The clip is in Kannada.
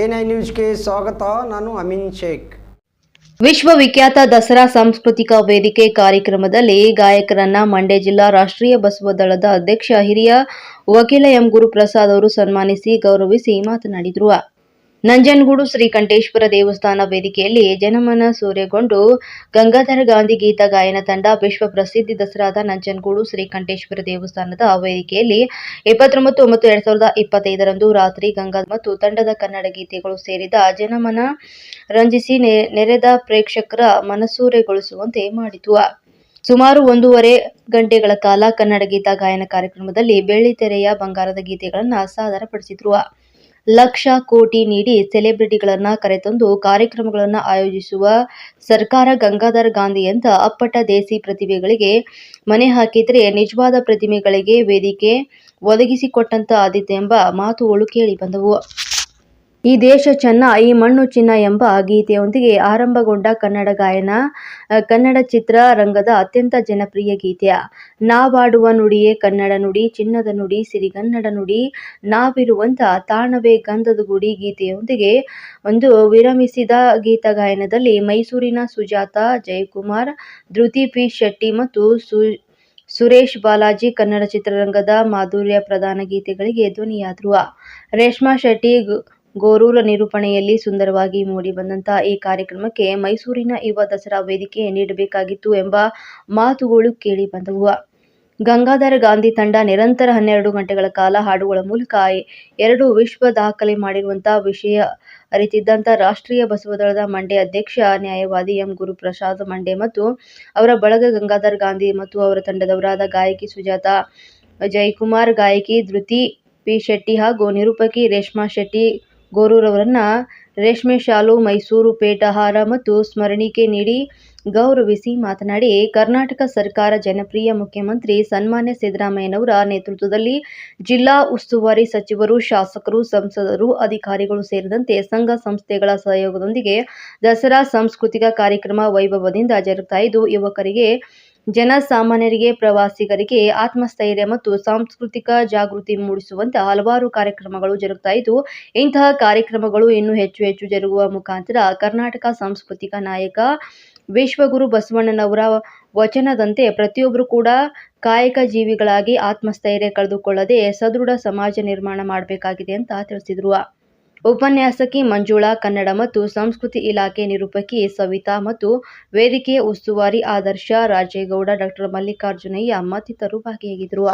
ಎನ್ ಐ ನ್ಯೂಸ್ಗೆ ಸ್ವಾಗತ, ನಾನು ಅಮಿನ್ ಶೇಖ್. ವಿಶ್ವವಿಖ್ಯಾತ ದಸರಾ ಸಾಂಸ್ಕೃತಿಕ ವೇದಿಕೆ ಕಾರ್ಯಕ್ರಮದಲ್ಲಿ ಗಾಯಕರನ್ನ ಮಂಡ್ಯ ಜಿಲ್ಲಾ ರಾಷ್ಟ್ರೀಯ ಬಸವ ದಳದ ಅಧ್ಯಕ್ಷ ಹಿರಿಯ ವಕೀಲ ಎಂ ಗುರುಪ್ರಸಾದ್ ಅವರು ಸನ್ಮಾನಿಸಿ ಗೌರವಿಸಿ ಮಾತನಾಡಿದರು. ನಂಜನಗೂಡು ಶ್ರೀಕಂಠೇಶ್ವರ ದೇವಸ್ಥಾನ ವೇದಿಕೆಯಲ್ಲಿ ಜನಮನ ಸೂರ್ಯಗೊಂಡು ಗಂಗಾಧರ ಗಾಂಧಿ ಗೀತ ಗಾಯನ ತಂಡ ವಿಶ್ವ ಪ್ರಸಿದ್ಧಿ ದಸರಾದ ನಂಜನಗೂಡು ಶ್ರೀಕಂಠೇಶ್ವರ ದೇವಸ್ಥಾನದ ವೇದಿಕೆಯಲ್ಲಿ ಇಪ್ಪತ್ತೊಂಬತ್ತು ಒಂಬತ್ತು ಎರಡ್ ಸಾವಿರದ ಇಪ್ಪತ್ತೈದರಂದು ರಾತ್ರಿ ಗಂಗಾ ಮತ್ತು ತಂಡದ ಕನ್ನಡ ಗೀತೆಗಳು ಸೇರಿದ ಜನಮನ ರಂಜಿಸಿ ನೆರೆದ ಪ್ರೇಕ್ಷಕರ ಮನಸೂರೆಗೊಳಿಸುವಂತೆ ಮಾಡಿತು. ಸುಮಾರು ಒಂದೂವರೆ ಗಂಟೆಗಳ ಕಾಲ ಕನ್ನಡ ಗೀತಾ ಗಾಯನ ಕಾರ್ಯಕ್ರಮದಲ್ಲಿ ಬೆಳ್ಳಿತೆರೆಯ ಬಂಗಾರದ ಗೀತೆಗಳನ್ನು ಸಾದರಪಡಿಸಿದ್ರು. ಲಕ್ಷ ಕೋಟಿ ನೀಡಿ ಸೆಲೆಬ್ರಿಟಿಗಳನ್ನ ಕರೆತಂದು ಕಾರ್ಯಕ್ರಮಗಳನ್ನು ಆಯೋಜಿಸುವ ಸರ್ಕಾರ ಗಂಗಾಧರ ಗಾಂಧಿಯಂತ ಅಪ್ಪಟ ದೇಸಿ ಪ್ರತಿಭೆಗಳಿಗೆ ಮನೆ ಹಾಕಿದ್ರೆ ನಿಜವಾದ ಪ್ರತಿಮೆಗಳಿಗೆ ವೇದಿಕೆ ಒದಗಿಸಿಕೊಟ್ಟಂತ ಆದಿತ್ಯ ಎಂಬ ಮಾತುಗಳು ಕೇಳಿಬಂದವು ಈ ದೇಶ ಚೆನ್ನ, ಈ ಮಣ್ಣು ಚಿನ್ನ ಎಂಬ ಗೀತೆಯೊಂದಿಗೆ ಆರಂಭಗೊಂಡ ಕನ್ನಡ ಗಾಯನ ಕನ್ನಡ ಕನ್ನಡ ಚಿತ್ರರಂಗದ ಅತ್ಯಂತ ಜನಪ್ರಿಯ ಗೀತೆಯ ನಾವಾಡುವ ನುಡಿಯೇ ಕನ್ನಡ ನುಡಿ, ಚಿನ್ನದ ನುಡಿ, ಸಿರಿಗನ್ನಡ ನುಡಿ ನಾವಿರುವಂತ ತಾಣವೇ ಗಂಧದ ಗುಡಿ ಗೀತೆಯೊಂದಿಗೆ ಒಂದು ವಿರಮಿಸಿದ ಗೀತ ಗಾಯನದಲ್ಲಿ ಮೈಸೂರಿನ ಸುಜಾತ, ಜಯಕುಮಾರ್, ಧೃತಿ ಪಿ. ಶೆಟ್ಟಿ ಮತ್ತು ಸು, ಸುರೇಶ್ ಬಾಲಾಜಿ ಕನ್ನಡ ಚಿತ್ರರಂಗದ ಮಾಧುರ್ಯ ಪ್ರಧಾನ ಗೀತೆಗಳಿಗೆ ಧ್ವನಿಯಾದರು. ರೇಷ್ಮಾ ಶೆಟ್ಟಿ ಗೋರೂರ ನಿರೂಪಣೆಯಲ್ಲಿ ಸುಂದರವಾಗಿ ಮೂಡಿ ಬಂದಂತಹ ಈ ಕಾರ್ಯಕ್ರಮಕ್ಕೆ ಮೈಸೂರಿನ ಯುವ ದಸರಾ ವೇದಿಕೆ ನೀಡಬೇಕಾಗಿತ್ತು ಎಂಬ ಮಾತುಗಳು ಕೇಳಿ ಬಂದವು. ಗಂಗಾಧರ ಗಾಂಧಿ ತಂಡ ನಿರಂತರ ಹನ್ನೆರಡು ಗಂಟೆಗಳ ಕಾಲ ಹಾಡುಗಳ ಮೂಲಕ ಎರಡು ವಿಶ್ವ ದಾಖಲೆ ಮಾಡಿರುವಂತಹ ವಿಷಯ ಅರಿತಿದ್ದಂಥ ರಾಷ್ಟ್ರೀಯ ಬಸವದಳದ ಮಂಡ್ಯ ಅಧ್ಯಕ್ಷ ನ್ಯಾಯವಾದಿ ಎಂ ಗುರುಪ್ರಸಾದ್ ಮಂಡೆ ಮತ್ತು ಅವರ ಬಳಗ ಗಂಗಾಧರ ಗಾಂಧಿ ಮತ್ತು ಅವರ ತಂಡದವರಾದ ಗಾಯಕಿ ಸುಜಾತ ಜಯಕುಮಾರ್, ಗಾಯಕಿ ಧೃತಿ ಪಿ ಶೆಟ್ಟಿ ಹಾಗೂ ನಿರೂಪಕಿ ರೇಷ್ಮಾ ಶೆಟ್ಟಿ ಗೋರೂರವರನ್ನ ರೇಷ್ಮೆ ಶಾಲು, ಮೈಸೂರು ಪೇಟಹಾರ ಮತ್ತು ಸ್ಮರಣಿಕೆ ನೀಡಿ ಗೌರವಿಸಿ ಮಾತನಾಡಿ, ಕರ್ನಾಟಕ ಸರ್ಕಾರ ಜನಪ್ರಿಯ ಮುಖ್ಯಮಂತ್ರಿ ಸನ್ಮಾನ್ಯ ಸಿದ್ದರಾಮಯ್ಯನವರ ನೇತೃತ್ವದಲ್ಲಿ ಜಿಲ್ಲಾ ಉಸ್ತುವಾರಿ ಸಚಿವರು, ಶಾಸಕರು, ಸಂಸದರು, ಅಧಿಕಾರಿಗಳು ಸೇರಿದಂತೆ ಸಂಘ ಸಂಸ್ಥೆಗಳ ಸಹಯೋಗದೊಂದಿಗೆ ದಸರಾ ಸಾಂಸ್ಕೃತಿಕ ಕಾರ್ಯಕ್ರಮ ವೈಭವದಿಂದ ಜರುಗ್ತಾ ಇದ್ದು, ಯುವಕರಿಗೆ ಜನಸಾಮಾನ್ಯರಿಗೆ, ಪ್ರವಾಸಿಗರಿಗೆ ಆತ್ಮಸ್ಥೈರ್ಯ ಮತ್ತು ಸಾಂಸ್ಕೃತಿಕ ಜಾಗೃತಿ ಮೂಡಿಸುವಂತಹ ಹಲವಾರು ಕಾರ್ಯಕ್ರಮಗಳು ಜರುಗ್ತಾ ಇದ್ದು, ಇಂತಹ ಕಾರ್ಯಕ್ರಮಗಳು ಇನ್ನೂ ಹೆಚ್ಚು ಹೆಚ್ಚು ಜರುಗುವ ಮುಖಾಂತರ ಕರ್ನಾಟಕ ಸಾಂಸ್ಕೃತಿಕ ನಾಯಕ ವಿಶ್ವಗುರು ಬಸವಣ್ಣನವರ ವಚನದಂತೆ ಪ್ರತಿಯೊಬ್ಬರು ಕೂಡ ಕಾಯಕ ಜೀವಿಗಳಾಗಿ ಆತ್ಮಸ್ಥೈರ್ಯ ಕಳೆದುಕೊಳ್ಳದೆ ಸದೃಢ ಸಮಾಜ ನಿರ್ಮಾಣ ಮಾಡಬೇಕಾಗಿದೆ ಅಂತ ತಿಳಿಸಿದರು. ಉಪನ್ಯಾಸಕಿ ಮಂಜುಳಾ, ಕನ್ನಡ ಮತ್ತು ಸಂಸ್ಕೃತಿ ಇಲಾಖೆ ನಿರೂಪಕಿ ಸವಿತಾ ಮತ್ತು ವೇದಿಕೆಯ ಉಸ್ತುವಾರಿ ಆದರ್ಶ ರಾಜೇಗೌಡ ಡಾಕ್ಟರ್ ಮಲ್ಲಿಕಾರ್ಜುನಯ್ಯ ಮತ್ತಿತರರು ಭಾಗಿಯಾಗಿದ್ದರು.